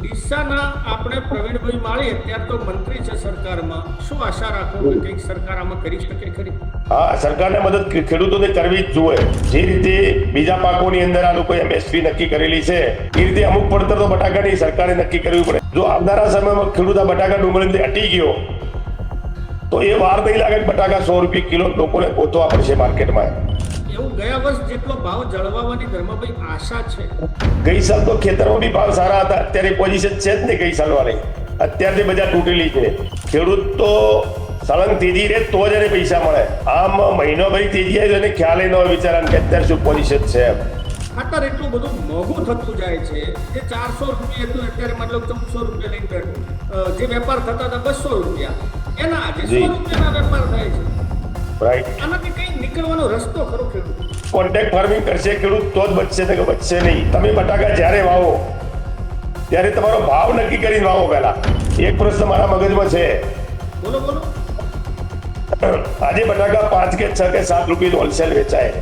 ડીસાના આપણે પ્રવીણભાઈ માળી અત્યારે તો મંત્રી છે સરકારમાં. શું આશા રાખો કે કંઈક સરકાર આમાં કરી શકે ખરી? હા, સરકારને મદદ ખેડૂતોને કરવી જ જોઈએ. જે રીતે બીજા પાકોની અંદર આ લોકોએ એમએસપી નક્કી કરેલી છે, એ રીતે અમુક પડતર તો બટાકાની સરકારે નક્કી કરવી પડે. જો આવનારા સમયમાં ખેડૂત આ બટાકા ડુંગળીથી અટી ગયો, તો એ વાર નહીં લાગે બટાકા સો રૂપિયા કિલો લોકોને ગોતવા પડશે માર્કેટમાં. એવું ગયા વર્ષ જેટલો ભાવ જળવાવાની ધર્મભાઈ આશા છે? ગઈ સાલ તો ખેતરમાં બી ભાવ સારા હતા. અત્યારે પોઝિશન છે જ નહીં ગઈ સાલ વાળી અત્યારથી બજાર તૂટેલી છે. ખેડૂત તો સળંગ તેજી રહે તો જ એને પૈસા મળે. આમ મહિનો ભરી તેજી આવી એને ખ્યાલ ન હોય બિચારાને કે અત્યારે શું પોઝિશન છે એમ. ખાતર એટલું બધું મોંઘું થતું જાય છે કે ચારસો રૂપિયા હતું અત્યારે મતલબ ચૌદસો રૂપિયા લઈને બેઠું જે વેપાર થતા હતા બસો રૂપિયા. એના આજે સો રૂપિયાના વેપાર થાય છે. રાઈટ આનાથી નીકળવાનો રસ્તો ખરો ખેડૂત. કોન્ટેક્ટ ફાર્મિંગ કરશે ખેડૂત તો જ બચશે કે બચશે નહીં. તમે બટાકા જ્યારે વાવો ત્યારે તમારો ભાવ નક્કી કરીને વાવો પહેલા. એક પ્રશ્ન મારા મગજમાં છે. બોલો બોલો. આજે બટાકા પાંચ કે છ કે સાત રૂપિયા હોલસેલ વેચાય.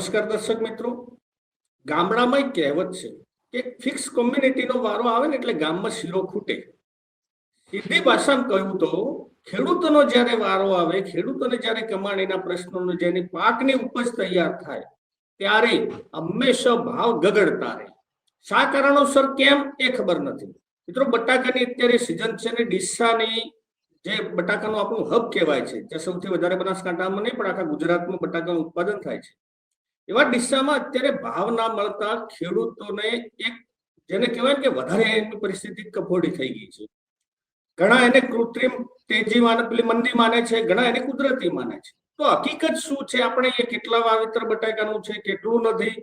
નમસ્કાર દર્શક મિત્રો. ગામડામાં એક કહેવત છે કે ફિક્સ કોમ્યુનિટીનો વારો આવે ને એટલે ગામમાં શીરો ખૂટે. સીધી ભાષામાં કહ્યું તો, ખેડૂતોનો જ્યારે વારો આવે, ખેડૂતોને જ્યારે કમાણીના પ્રશ્નોનો જેની પાકની ઉપજ તૈયાર થાય, ત્યારે હંમેશા ભાવ ગગડતા રહે. શા કારણોસર કેમ એ ખબર નથી. મિત્રો, બટાકાની અત્યારે સિઝન છે ને ડીસાની જે બટાકાનું આપણું હબ કહેવાય છે, જે સૌથી વધારે બનાસકાંઠામાં નહીં પણ આખા ગુજરાતમાં બટાકાનું ઉત્પાદન થાય છે. એવા દિશામાં અત્યારે ભાવ ના મળતા ખેડૂતોને એક જેને કહેવાય કે વધારે એની પરિસ્થિતિ કફોડી થઈ ગઈ છે. ઘણા એને કૃત્રિમ તેજી માને, પેલી મંદી માને છે, ઘણા એને કુદરતી માને છે. તો હકીકત શું છે? આપણે એ કેટલા વાવેતર બટાકાનું છે, કેટલું નથી,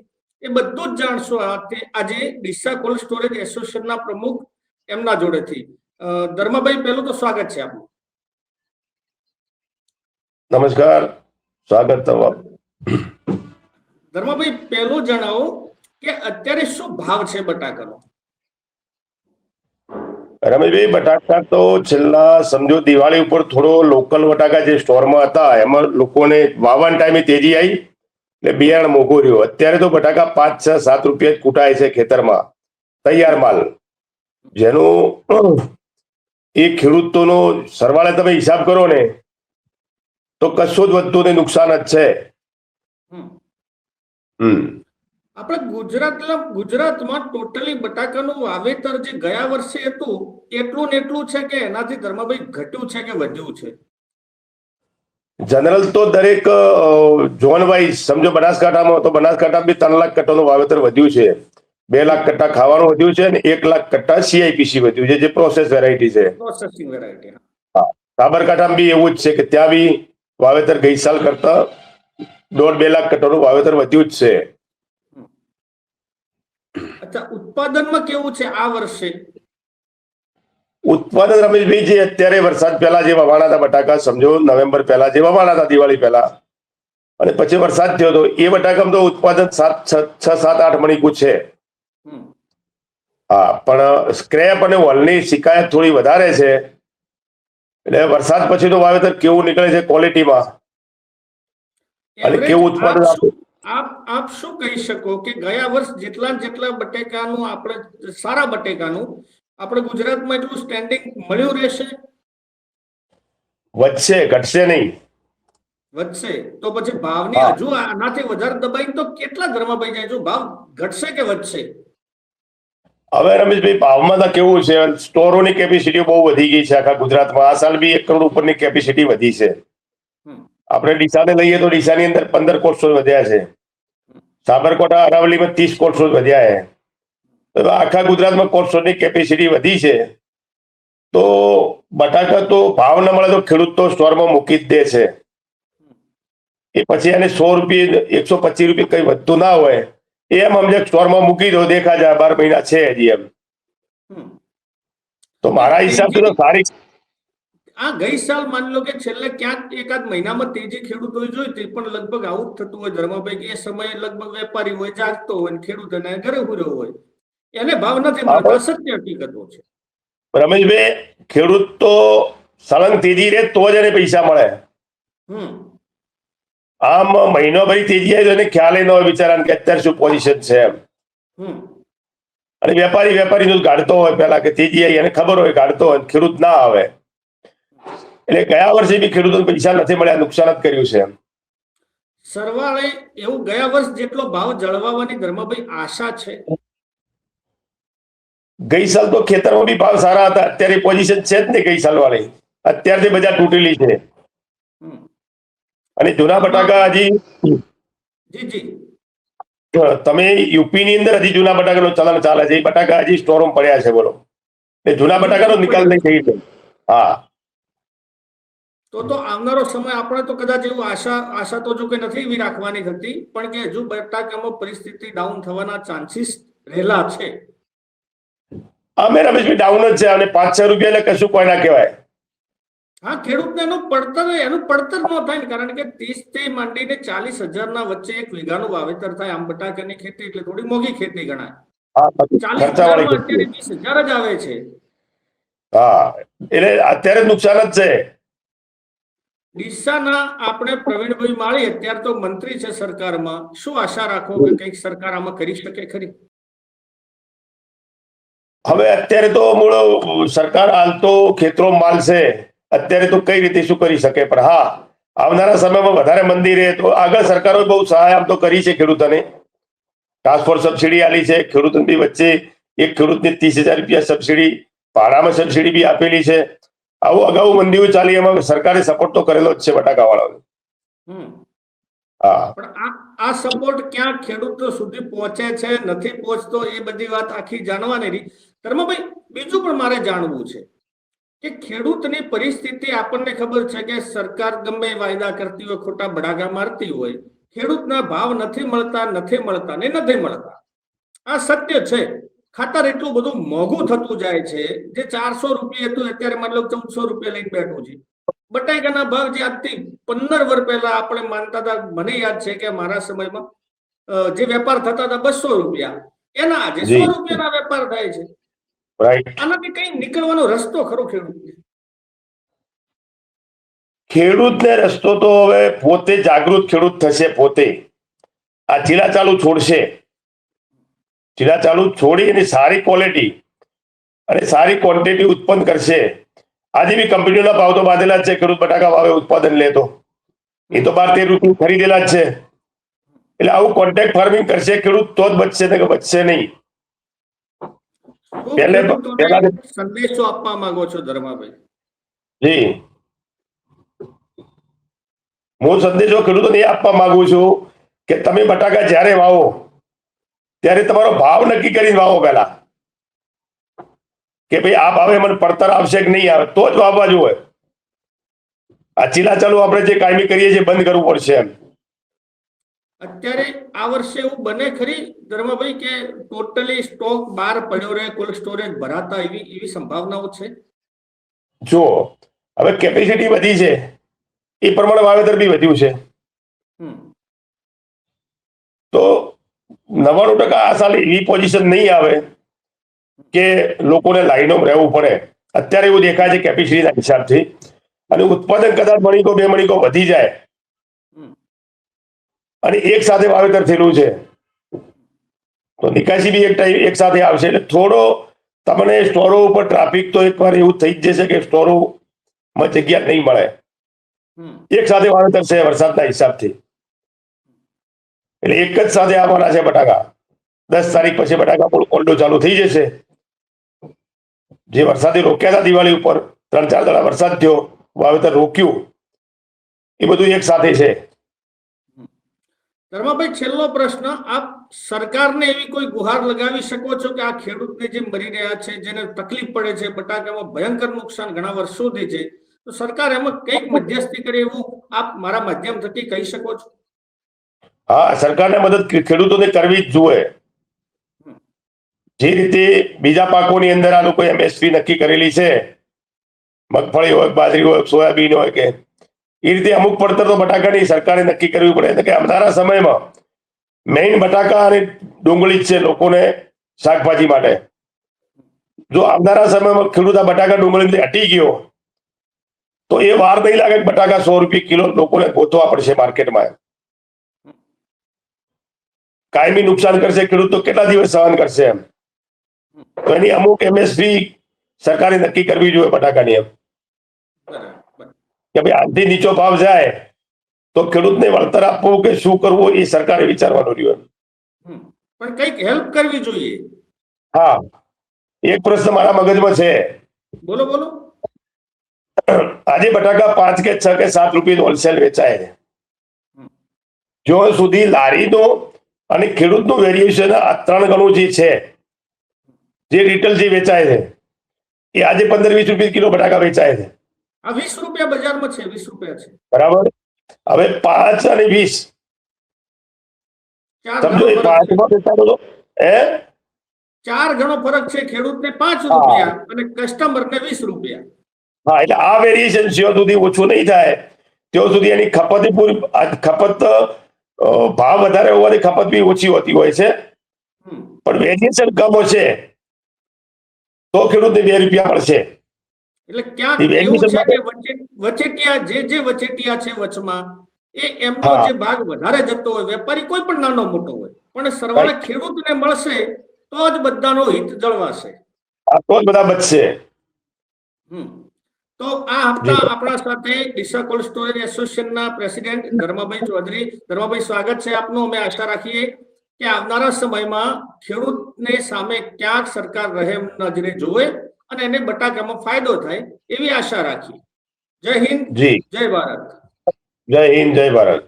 એ બધું જ જાણશો. આજે ડીસા કોલ્ડ સ્ટોરેજ એસોસિએશનના પ્રમુખ એમના જોડેથી. ધર્માભાઈ, પહેલું તો સ્વાગત છે આપનું. નમસ્કાર. સ્વાગત તમારું. ધર્માભાઈ પહેલું જણાવો કે અત્યારે શું ભાવ છે બટાકાનો? રમેશભાઈ બટાકા તો છેલ્લા સમજો દિવાળી ઉપર થોડો લોકલ બટાકા જે સ્ટોરમાં હતા એમાં લોકોને વાવવાના ટાઈમે તેજી આવી એટલે બિયારણ મોંઘું રહ્યું. અત્યારે તો બટાકા પાંચ છ સાત રૂપિયા જ કૂટાય છે ખેતરમાં. તૈયાર માલ. જેનું એ ખેડૂતોનો સરવાળે તમે હિસાબ કરો ને તો કશું જ વધતું ને નુકસાન જ છે. આપણે ગુજરાત ગુજરાતમાં ટોટલી બટાકાનું વાવેતર જે ગયા વર્ષે હતું એટલું ને એટલું છે કે એનાથી ધર્માભાઈ ઘટ્યું છે કે વધ્યું છે? જનરલ તો દરેક ઝોન વાઇઝ સમજો બનાસકાંઠામાં તો બનાસકાંઠા બી ત્રણ લાખ કટ્ટાનું વાવેતર વધ્યું છે. બે લાખ કટ્ટા ખાવાનું વધ્યું છે અને એક લાખ કટ્ટા સીઆઈપીસી વધ્યું છે જે પ્રોસેસ વેરાયટી છે. પ્રોસેસિંગ વેરાયટી સાબરકાંઠામાં બી એવું જ છે કે ત્યાં બી વાવેતર ગઈ સાલ કરતા દોઢ બે લાખ કટોરનું વાવેતર વધ્યું જ છે. અચ્છા ઉત્પાદનમાં કેવું છે આ વર્ષે? ઉત્પાદન રમેશભાઈ જે અત્યારે વરસાદ પહેલા જે વવાણા હતા બટાકા સમજો નવેમ્બર પહેલા જે વવાણા હતા દિવાળી પહેલા. અને પછી વરસાદ થયો હતો એ બટાકામાં તો ઉત્પાદન સાત છ છ સાત આઠ મણીકું છે. હા પણ સ્ક્રેપ અને વોલની શિકાયત થોડી વધારે છે. એટલે વરસાદ પછી તો વાવેતર કેવું નીકળે છે ક્વોલિટીમાં? અને કેવું ઉત્પાદન આપ? આપ શું કહી શકો કે ગયા વર્ષ જેટલા જેટલા બટેકાનું આપણે સારા બટેકાનું આપણે ગુજરાતમાં એટલું સ્ટેન્ડિંગ મળ્યું રહેશે? વધશે ઘટશે નહીં. વધશે? તો પછી ભાવની હજુ આનાથી વધારે દબાઈ તો કેટલા ધર્મભાઈ જાય? જો ભાવ ઘટશે કે વધશે? હવે રમેશભાઈ ભાવમાં તો કેવું છે? સ્ટોરોની કેપેસિટી બહુ વધી ગઈ છે આખા ગુજરાતમાં. આ સાલ બી એક કરોડ ઉપરની કેપેસિટી વધી છે. આપણે ડીસાને લઈએ તો ડીસાની અંદર પંદર કોર્સો વધ્યા છે. સાબરકોટા અરાવલીમાં ત્રીસ કોર્સો વધ્યા છે. તો આખા ગુજરાતમાં કોર્સોની કેપેસિટી વધી છે. તો બટાકા તો ભાવ ન મળે તો ખેડૂત તો સ્ટોરમાં મૂકી જ દે છે. એ પછી એને સો રૂપિયા એકસો પચીસ રૂપિયા કઈ વધતું ના હોય એમ અમને સ્ટોરમાં મૂકી દો દેખા જાય બાર મહિના છે હજી એમ. તો મારા હિસાબથી તો સારી આ ગઈ સાલ માની લો કે છેલ્લે ક્યાંક એકાદ મહિનામાં તેજી ખેડૂતોએ જોઈ હતી પણ લગભગ આવું જ થતું હોય. ધર્મભાઈ કે એ સમયે લગભગ વેપારી હોય જાગતો હોય ખેડૂત એને ઘરે ઉર્યો હોય. એને ભાવ નથી મળતો આ હકીકતો છે. રમેશભાઈ ખેડૂત તો સળંગ તેજી રે તો જ એને પૈસા મળે. આમ મહિનો ભાઈ તેજી આવી તો એને ખ્યાલ ન હોય બિચારા કે અત્યારે શું પોઝિશન છે એમ. હમ. અને વેપારી વેપારી ગાડતો હોય. પેલા કે તેજી આવી એને ખબર હોય ગાડતો હોય ખેડૂત ના આવે. એટલે ગયા વર્ષે બી ખેડૂતોને પૈસા નથી મળ્યા નુકસાન જ કર્યું છે સરવાળે એવું ગયા વર્ષ જેટલો ભાવ જળવાવાની ધર્મભાઈ આશા છે? ગઈ સાલ તો ખેતરમાં બી ભાવ સારા હતા અત્યારે પોઝિશન છે જ ને ગઈ સાલ વાળી અત્યારથી બજાર તૂટેલી છે. અને જૂના બટાકા હજી જી જી. તમે યુપી ની અંદર હજી જૂના બટાકાનું ચલણ ચાલે છે. એ બટાકા હજી સ્ટોરમાં પડ્યા છે બોલો. એ જૂના બટાકાનો નિકાલ નહીં થઈ ગયો. હા. તો તો આવનારો સમય આપણે તો કદાચ એવું આશા આશા તો જો કે નથી એવી રાખવાની થતી પણ કે હજુ બટાકામાં પરિસ્થિતિ ડાઉન થવાના ચાન્સીસ રહેલા છે. અમે રમેશભાઈ ડાઉન જ છે અને પાંચ છ રૂપિયા એટલે કશું કોઈ ના કહેવાય. હા ખેડૂતને એનું પડતર એનું પડતર ન થાય ને કારણ કે ત્રીસથી માંડીને ચાલીસ હજારના વચ્ચે એક વીઘાનું વાવેતર થાય આમ બટાકાની ખેતી એટલે થોડી મોંઘી ખેતી ગણાય. ચાલીસ હજાર અત્યારે વીસ હજાર જ આવે છે. હા એટલે અત્યારે નુકસાન જ છે. ડીસાના આપણે પ્રવીણભાઈ માળી અત્યારે તો મંત્રી છે સરકારમાં. શું આશા રાખો કે કંઈક સરકાર આમાં કરી શકે ખરી? હવે અત્યારે તો મૂળ સરકાર હાલ તો ખેતરો માલ છે. અત્યારે તો કઈ રીતે શું કરી શકે? પણ હા, આવનારા સમયમાં વધારે મંદિર તો આગળ સરકારો બહુ સહાય આમ તો કરી છે ખેડૂતોને. ટ્રાન્સપોર્ટ સબસિડી આલી છે, ખેડૂતોને વચ્ચે એક ખેડૂતને ત્રીસ હજાર રૂપિયા સબસિડી ભાડામાં સબસિડી બી આપેલી છે. આવું અગાઉ મંદીઓ ચાલી એમાં સરકારે સપોર્ટ તો કરેલો જ છે હા. પણ આ આ સપોર્ટ ક્યાં ખેડૂતો સુધી પહોંચે છે નથી પહોંચતો એ બધી વાત આખી જાણવાની રહી. ધર્મભાઈ બીજું પણ મારે જાણવું છે કે ખેડૂતની પરિસ્થિતિ આપણને ખબર છે કે સરકાર ગમે વાયદા કરતી હોય ખોટા બડાગા મારતી હોય ખેડૂતના ભાવ નથી મળતા નથી મળતા ને નથી મળતા. આ સત્ય છે. ખાતર એટલું બધું મોંઘું થતું જાય છે જે ચારસો રૂપિયા હતું અત્યારે મતલબ ચૌદસો રૂપિયા લઈને બેઠું છે. બટાકાના ભાવ જે આજથી પંદર વર્ષ પહેલા આપણે માનતા હતા મને યાદ છે કે મારા સમયમાં જે વેપાર થતા હતા બસો રૂપિયા એના આજે સો રૂપિયાના વેપાર થાય છે. આનાથી કઈ નીકળવાનો રસ્તો ખરો ખેડૂત ખેડૂતને રસ્તો તો હવે પોતે જાગૃત ખેડૂત થશે પોતે. આ ચીલા ચાલુ છોડશે. ચીલા ચાલુ છોડી એની સારી ક્વોલિટી અને સારી ક્વોન્ટિટી ઉત્પન્ન કરશે. આજે બી કંપનીઓના ભાવ તો બાંધેલા જ છે ખેડૂત બટાકા ભાવે ઉત્પાદન લેતો એ તો બાર તેર રૂપિયા ખરીદેલા જ છે. એટલે આવું કોન્ટેક્ટ ફાર્મિંગ કરશે ખેડૂત તો જ બચશે ને કે બચશે નહીં. પહેલે- પહેલા- સંદેશો આપવા માંગો છો ધર્માભાઈ. જી. હું સંદેશો ખેડૂતોને એ આપવા માંગુ છું કે તમે બટાકા જ્યારે વાવો ત્યારે તમારો ભાવ નક્કી કરીને વાવો પહેલા. કે ભાઈ આ ભાવે મને પડતર આવશે કે નહીં આવે તો જ વાવવા જોવે આ ચીલા ચાલુ આપણે જે કાયમી કરીએ છીએ બંધ કરવું પડશે એમ. અત્યારે આ વર્ષે એવું બને ખરી? ધર્મભાઈ કે ટોટલી સ્ટોક બહાર પડ્યો રહે કોલ્ડ સ્ટોરેજ ભરાતા એવી એવી સંભાવનાઓ છે? જુઓ હવે કેપેસિટી વધી છે. એ પ્રમાણે વાવેતર બી વધ્યું છે. તો નવ્વાણું ટકા આ સાલ એવી પોઝિશન નહીં આવે કે લોકોને લાઈનો રહેવું પડે. અત્યારે એવું દેખાય છે કેપેસિટીના હિસાબથી. અને ઉત્પાદન કદાચ મણિકો બે મણિકો વધી જાય. અને એક સાથે વાવેતર થયેલું છે. તો નિકાસી બી એક ટાઈમ એક સાથે આવશે. એટલે થોડો તમને સ્ટોરો ઉપર ટ્રાફિક તો એકવાર એવું થઈ જ જશે કે સ્ટોરોમાં જગ્યા નહીં મળે. એક સાથે વાવેતર છે વરસાદના હિસાબથી. એટલે એક જ સાથે આવવાના છે બટાકા. દસ તારીખ પછી બટાકા પણ કોલ્ડો ચાલુ થઈ જશે. જે વરસાદે રોક્યા હતા દિવાળી ઉપર, ત્રણ ચાર દાડા વરસાદ થયો, વાવેતર રોક્યું. એ બધું એક સાથે છે. ધર્માભાઈ, છેલ્લો પ્રશ્ન, આપ સરકારને એવી કોઈ ગુહાર લગાવી શકો છો કે આ ખેડૂતને જે મરી રહ્યા છે, જેને તકલીફ પડે છે, બટાકામાં ભયંકર નુકસાન ઘણા વર્ષોથી છે, તો સરકાર એમાં કંઈક મધ્યસ્થી કરે એવું આપ મારા માધ્યમ થકી કહી શકો છો? હા, સરકારને મદદ ખેડૂતોને કરવી જ જોઈએ. જે રીતે બીજા પાકોની અંદર આ લોકો એમએસપી નક્કી કરેલી છે, મગફળી હોય, બાજરી હોય, સોયાબીન હોય કે, એ રીતે અમુક પડતર તો બટાકાની સરકારે નક્કી કરવી પડે. એટલે કે આવનારા સમયમાં મેઇન બટાકા અને ડુંગળી જ છે લોકોને શાકભાજી માટે. જો આવનારા સમયમાં ખેડૂત આ બટાકા ડુંગળી હટી ગયો, તો એ વાર નહીં લાગે બટાકા સો રૂપિયા કિલો લોકોને ગોતવા પડશે માર્કેટમાં. કાયમી નુકસાન કરશે ખેડૂત તો કેટલા દિવસ સહન કરશે એમ? તો એની અમુક એમએસપી સરકારે નક્કી કરવી જોઈએ બટાકાની એમ. કે ભાઈ આનાથી નીચો ભાવ જાય તો ખેડૂતને વળતર આપવું કે શું કરવું એ સરકારે વિચારવાનું રહ્યું એમ. પણ કંઈક હેલ્પ કરવી જોઈએ. હા. એક પ્રશ્ન મારા મગજમાં છે. બોલો બોલો. આજે બટાકા પાંચ કે છ કે સાત રૂપિયા હોલસેલ વેચાય છે. જો સુધી લારીનો અને ખેડૂતનું વેરિએશન આ ત્રણ ગણું જે છે જે રિટેલ જે વેચાય છે એ આજે પંદર વીસ રૂપિયા કિલો બટાકા વેચાય છે. વીસ રૂપિયા બજારમાં છે વીસ રૂપિયા છે. બરાબર? હવે પાંચ અને વીસ. ચાર સમજો એ. પાંચમાં વેચાતો હતો. હે? ચાર ગણો ફરક છે ખેડૂતને પાંચ રૂપિયા અને કસ્ટમરને વીસ રૂપિયા. હા એટલે આ વેરિએશન જ્યાં સુધી ઓછું નહીં થાય ત્યાં સુધી એની ખપત પૂરી ખપત ભાવ વધારે હોવાથી ખપત બી ઓછી હોતી હોય છે. પણ વેરિએશન કમ હશે તો ખેડૂતને બે રૂપિયા મળશે. એટલે ક્યાં એવું છે કે વચેટિયા જે જે વચેટિયા છે વચમાં એ એમનો જે ભાગ વધારે જતો હોય વેપારી કોઈ પણ નાનો મોટો હોય પણ સરવાળે ખેડૂતને મળશે તો જ બધાનો હિત જળવાશે. તો જ બધા બચશે. હમ. તો આ હપ્તા આપણા સાથે ડીસા કોલ્ડ સ્ટોરેજ એસોસિએશનના પ્રેસિડેન્ટ ધર્માભાઈ ચૌધરી. ધર્માભાઈ સ્વાગત છે આપનું. અમે આશા રાખીએ કે આવનારા સમયમાં ખેડૂતને સામે ક્યાંક સરકાર રહેમ નજરે જોવે અને એને બટાકામાં ફાયદો થાય એવી આશા રાખીએ. જય હિન્દ જય ભારત. જય હિન્દ જય ભારત.